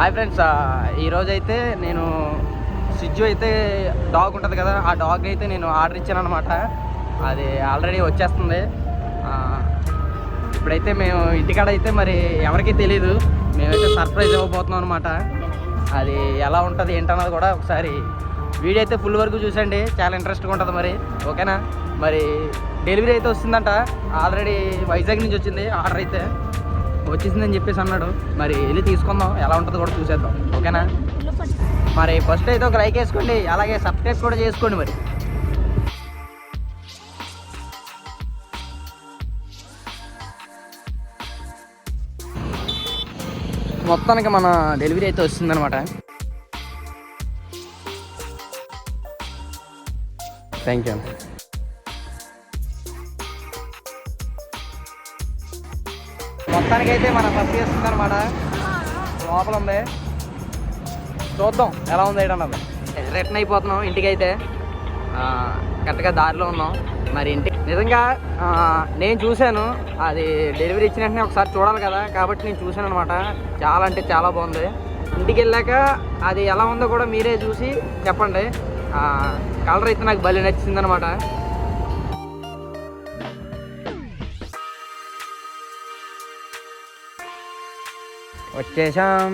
Hi friends ఈరోజు అయితే నేను సిజ్జు అయితే డాగ్ ఉంటుంది కదా ఆ డాగ్ అయితే నేను ఆర్డర్ ఇచ్చాను అనమాట అది ఆల్రెడీ వచ్చేస్తుంది. ఇప్పుడైతే మేము ఇంటికాడ అయితే మరి ఎవరికీ తెలియదు మేమైతే సర్ప్రైజ్ ఇవ్వబోతున్నాం అనమాట అది ఎలా ఉంటుంది ఏంటన్నది కూడా ఒకసారి వీడియో అయితే ఫుల్ వరకు చూసండి. చాలా ఇంట్రెస్ట్గా ఉంటుంది మరి. ఓకేనా? మరి డెలివరీ అయితే వస్తుందంట. ఆల్రెడీ వైజాగ్ నుంచి వచ్చింది ఆర్డర్ అయితే. వచ్చేసిందని చెప్పేసి అన్నాడు. మరి వెళ్ళి తీసుకుందాం. ఎలా ఉంటుందో కూడా చూసేద్దాం. ఓకేనా? మరి ఫస్ట్ అయితే ఒక లైక్ వేసుకోండి. అలాగే సబ్స్క్రైబ్ కూడా చేసుకోండి మరి. మొత్తానికి మన డెలివరీ అయితే వచ్చిందనమాట థ్యాంక్ యూ మొత్తానికి అయితే మన ఫస్ట్ చేస్తుంది అనమాట లోపల ఉంది చూద్దాం ఎలా ఉంది ఏంటన్నది రిటర్న్ అయిపోతున్నాం ఇంటికైతే. కరెక్ట్గా దారిలో ఉన్నాం. మరి ఇంటికి నిజంగా నేను చూశాను. అది డెలివరీ ఇచ్చిన వెంటనే ఒకసారి చూడాలి కదా. కాబట్టి నేను చూశాను అనమాట చాలా అంటే చాలా బాగుంది. ఇంటికి వెళ్ళాక అది ఎలా ఉందో కూడా మీరే చూసి చెప్పండి. కలర్ అయితే నాకు భలే నచ్చింది వచ్చేసాం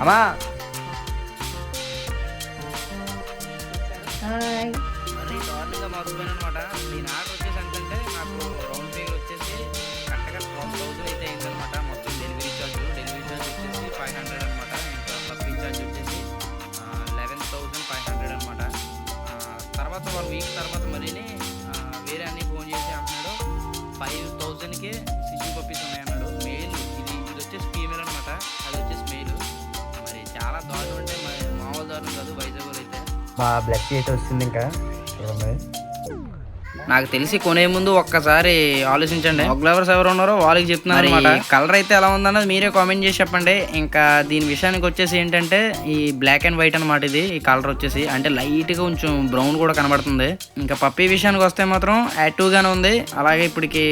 అమ్మా. హాయ్. దీని ఆర్డర్ వచ్చేసి ఎంతంటే నాకు మా బ్లడ్ అయితే వస్తుంది ఇంకా. చూడండి నాకు తెలిసి కొనే ముందు ఒక్కసారి ఆలోచించండి. డాగ్ లవర్స్ ఎవరు ఉన్నారో వాళ్ళకి చెప్తున్నారు కలర్ అయితే ఎలా ఉందన్నది మీరే కామెంట్ చేసి చెప్పండి. ఇంకా దీని విషయానికి వచ్చేసి ఏంటంటే ఈ బ్లాక్ అండ్ వైట్ అనమాట ఇది ఈ కలర్ వచ్చేసి. అంటే లైట్గా కొంచెం బ్రౌన్ కూడా కనబడుతుంది. ఇంకా పప్పీ విషయానికి వస్తే మాత్రం యాక్టివ్ గానే ఉంది. అలాగే ఇప్పటికి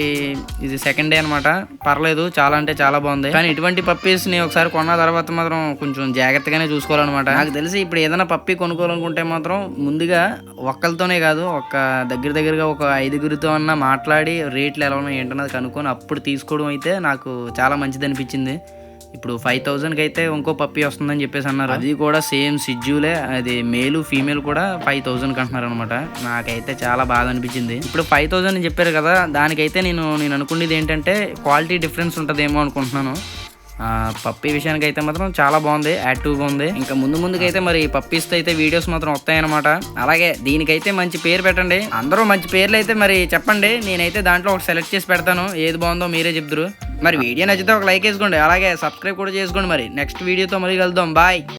ఇది సెకండ్ డే అనమాట పర్లేదు చాలా అంటే చాలా బాగుంది. కానీ ఇటువంటి పప్పీస్ని ఒకసారి కొన్న తర్వాత మాత్రం కొంచెం జాగ్రత్తగానే చూసుకోవాలన్నమాట. నాకు తెలిసి ఇప్పుడు ఏదైనా పప్పీ కొనుక్కోవాలనుకుంటే మాత్రం ముందుగా ఒక్కరితోనే కాదు ఒక దగ్గర దగ్గరగా ఒక ఐదుగురితో అన్న మాట్లాడి రేట్లు ఎలా ఉన్నాయి ఏంటన్నది కనుక్కొని అప్పుడు తీసుకోవడం అయితే నాకు చాలా మంచిది అనిపించింది. ఇప్పుడు ఫైవ్ థౌజండ్కి అయితే ఇంకో పప్పి వస్తుందని చెప్పేసి అన్నారు. అది కూడా సేమ్ సిజ్జులే అది మేలు ఫీమేల్ కూడా ఫైవ్ థౌజండ్కి అంటున్నారు అనమాట నాకైతే చాలా బాగా అనిపించింది. ఇప్పుడు ఫైవ్ థౌజండ్ అని చెప్పారు కదా దానికైతే నేను నేను అనుకునేది ఏంటంటే క్వాలిటీ డిఫరెన్స్ ఉంటుందేమో అనుకుంటున్నాను. పప్పీ విషయానికి అయితే మాత్రం చాలా బాగుంది యాక్టివ్గా ఉంది. ఇంకా ముందు ముందుకైతే మరి పప్పీస్తో అయితే వీడియోస్ మాత్రం వస్తాయన్నమాట. అలాగే దీనికైతే మంచి పేరు పెట్టండి. అందరూ మంచి పేర్లు అయితే మరి చెప్పండి. నేనైతే దాంట్లో ఒకటి సెలెక్ట్ చేసి పెడతాను. ఏది బాగుందో మీరే చెప్తారు మరి వీడియో నచ్చితే ఒక లైక్ వేసుకోండి. అలాగే సబ్స్క్రైబ్ కూడా చేసుకోండి మరి. నెక్స్ట్ వీడియోతో మళ్ళీ కలుద్దాం. బాయ్.